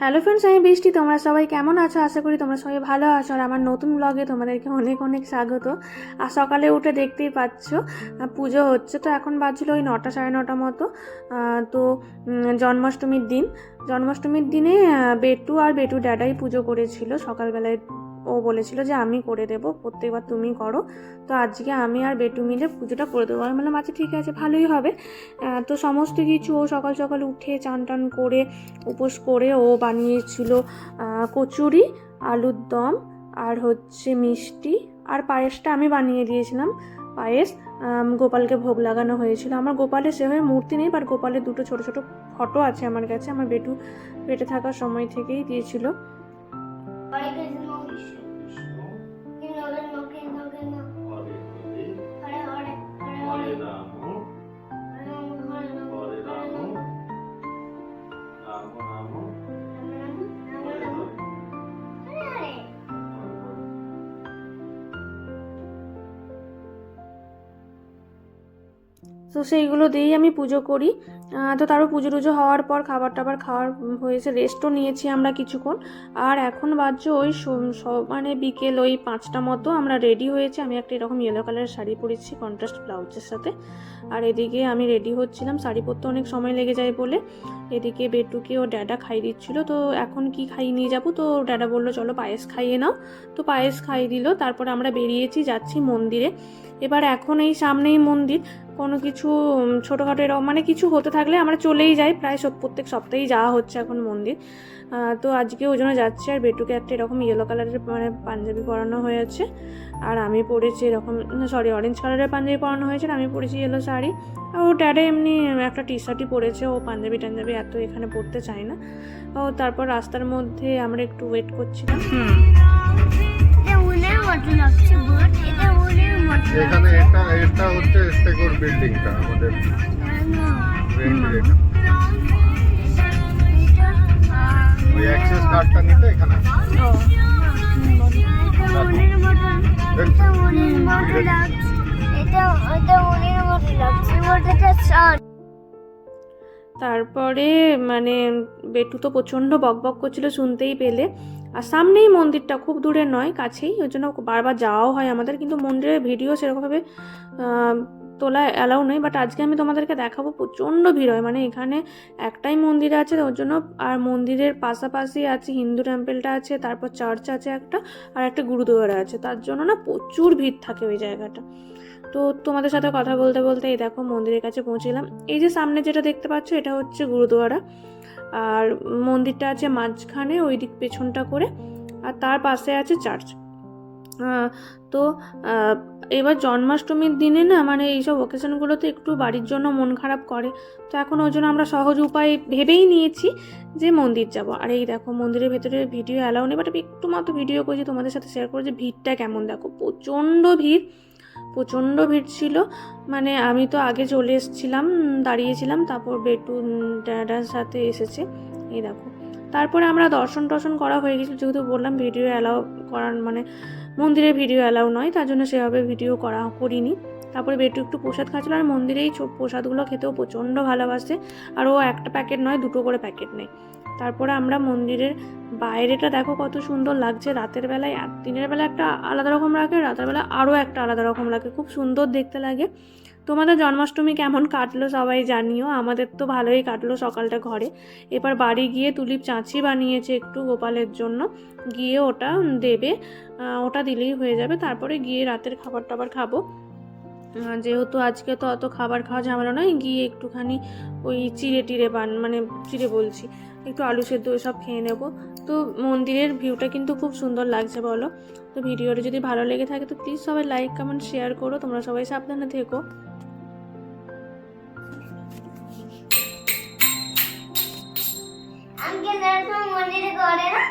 Hello friends আমি বৃষ্টি। তোমরা সবাই কেমন আছো? আশা করি তোমরা সবাই ভালো আছো। আর আমার নতুন ব্লগে তোমাদেরকে অনেক অনেক স্বাগত। আর সকালে উঠে দেখতেই পাচ্ছ পুজো হচ্ছে। তো এখন বাজছিল ওই নটা সাড়ে নটা মতো। তো জন্মাষ্টমীর দিন। জন্মাষ্টমীর দিনে বেটু আর বেটু ড্যাডাই পুজো করেছিল সকালবেলায়। ও বলেছিল যে আমি করে দেবো, প্রত্যেকবার তুমি করো। তো আজকে আমি আর বেটু মিলে পুজোটা করে দেবো। আমি বললাম আচ্ছা ঠিক আছে, ভালোই হবে। তো সমস্ত কিছু ও সকাল সকাল উঠে চান টান করে, উপোস করে ও বানিয়েছিল কচুরি, আলুর দম আর হচ্ছে মিষ্টি আর পায়েসটা আমি বানিয়ে দিয়েছিলাম। পায়েস গোপালকে ভোগ লাগানো হয়েছিল। আমার গোপালের সেভাবে মূর্তি নেই বাট গোপালের দুটো ছোট ছোট ফটো আছে আমার কাছে। আমার বেটু পেটে থাকার সময় থেকেই দিয়েছিল। তো সেইগুলো দিয়েই আমি পুজো করি। তো তারপর পুজো টুজো হওয়ার পর খাবার টাবার খাওয়ার হয়েছে রেস্টও নিয়েছি আমরা কিছুক্ষণ। আর এখন বাজছে ওই মানে বিকেল ওই পাঁচটা মতো, আমরা রেডি হয়েছি। আমি একটা এরকম ইয়েলো কালারের শাড়ি পরেছি কন্ট্রাস্ট ব্লাউজের সাথে। আর এদিকে আমি রেডি হচ্ছিলাম। শাড়ি পরতে অনেক সময় লেগে যায় বলে। এদিকে বেটুকে ও ড্যাডা খাইয়ে দিচ্ছিল। তো এখন কি খাইয়ে নিয়ে যাব? তো ড্যাডা বলল, চলো পায়েস খাইয়ে নাও। তো পায়েস খাইয়ে দিল। তারপর আমরা বেরিয়েছি, যাচ্ছি মন্দিরে। এবার এখন এই সামনেই মন্দির। কোনো কিছু ছোটোখাটো এরকম মানে কিছু হতে থাকলে আমরা চলেই যাই। প্রায় প্রত্যেক সপ্তাহেই যাওয়া হচ্ছে এখন মন্দির। তো আজকে ওই জন্য যাচ্ছি। আর বেটুকে একটা এরকম ইয়েলো কালারের মানে পাঞ্জাবি পরানো হয়েছে। আর আমি পরেছি এরকম সরি অরেঞ্জ কালারের পাঞ্জাবি পরানো হয়েছে। আর আমি পরেছি ইয়েলো শাড়ি। আর ও ড্যাডে এমনি একটা টি শার্টই পরেছে। ও পাঞ্জাবি টাঞ্জাবি এত এখানে পরতে চায় না। ও তারপর রাস্তার মধ্যে আমরা একটু ওয়েট করছিলাম। এখানে এটা এটা হচ্ছে বিল্ডিংটা আমাদের ওই অ্যাক্সেস কার্ডটা নিতে এখানে তারপরে মানে বেটু তো প্রচণ্ড বকবক করছিল শুনতেই পেলে। আর সামনেই মন্দিরটা খুব দূরে নয় কাছেই ওই জন্য বারবার যাওয়াও হয় আমাদের কিন্তু মন্দিরের ভিডিও সেরকমভাবে আহ, তোলা অ্যালাউ নেই বাট আজকে আমি তোমাদেরকে দেখাবো প্রচণ্ড ভিড় হয়। মানে এখানে একটাই মন্দির আছে, ওর জন্য আর মন্দিরের পাশাপাশি আছে, হিন্দু টেম্পেলটা আছে, তারপর চার্চ আছে একটা, আর একটা গুরুদুয়ারা আছে। তার জন্য না প্রচুর ভিড় থাকে ওই জায়গাটা। তো তোমাদের সাথে কথা বলতে বলতে এই দেখো মন্দিরের কাছে পৌঁছলাম। এই যে সামনে যেটা দেখতে পাচ্ছ, এটা হচ্ছে গুরুদুয়ারা। আর মন্দিরটা আছে মাঝখানে, ওই দিক পেছনটা করে। আর তার পাশে আছে চার্চ তো এবার জন্মাষ্টমীর দিনে না মানে এইসব ওকেশনগুলোতে একটু বাড়ির জন্য মন খারাপ করে। তো এখন ওই জন্য আমরা সহজ উপায় ভেবেই নিয়েছি যে মন্দির যাব। আর এই দেখো মন্দিরের ভেতরে ভিডিও অ্যালাউ নেই বাট একটু মাত্র ভিডিও করছি তোমাদের সাথে শেয়ার করে যে ভিড়টা কেমন। দেখো প্রচণ্ড ভিড় প্রচণ্ড ভিড় ছিল। মানে আমি তো আগে চলে এসেছিলাম, দাঁড়িয়েছিলাম, তারপর বেটু ড্যাডার সাথে এসেছে। এই দেখো, তারপরে আমরা দর্শন টর্শন করা হয়ে গেছিল, যেহেতু বললাম ভিডিও অ্যালাউ করার মানে মন্দিরে ভিডিও অ্যালাউ নয়, তার জন্য সেভাবে ভিডিও করা করিনি। তারপরে বেটু একটু প্রসাদ খাচ্ছিল, আর মন্দিরেই প্রসাদগুলো খেতেও প্রচণ্ড ভালোবাসে। আর ও একটা প্যাকেট নয়, দুটো করে প্যাকেট নেয়। তারপরে আমরা মন্দিরের বাইরেটা দেখো কত সুন্দর লাগছে। রাতের বেলায় দিনের বেলা একটা আলাদা রকম লাগে, রাতের বেলা আরও একটা আলাদা রকম লাগে। খুব সুন্দর দেখতে লাগে। তোমাদের জন্মাষ্টমী কেমন কাটলো সবাই জানিও। আমাদের তো ভালোই কাটলো সকালটা ঘরে। এবার বাড়ি গিয়ে তুলিপ চাঁচি বানিয়েছে একটু গোপালের জন্য। গিয়ে ওটা দেবে। ওটা দিলেই হয়ে যাবে। তারপরে গিয়ে রাতের খাবার টাবার খাব যেহেতু আজকে তো অত খাবার খাওয়া ঝামেলা নয়, গিয়ে একটুখানি ওই চিড়ে টিড়ে বান মানে চিড়ে বলছি। একটু আলু সেদ্ধ এসব খেয়ে নেব। তো মন্দিরের ভিউটা কিন্তু খুব সুন্দর লাগছে বলো। তো ভিডিওটা যদি ভালো লেগে থাকে তো প্লিজ সবাই লাইক কমেন্ট শেয়ার করো। তোমরা সবাই সাবধানে থেকো। মন্দিরে করে না?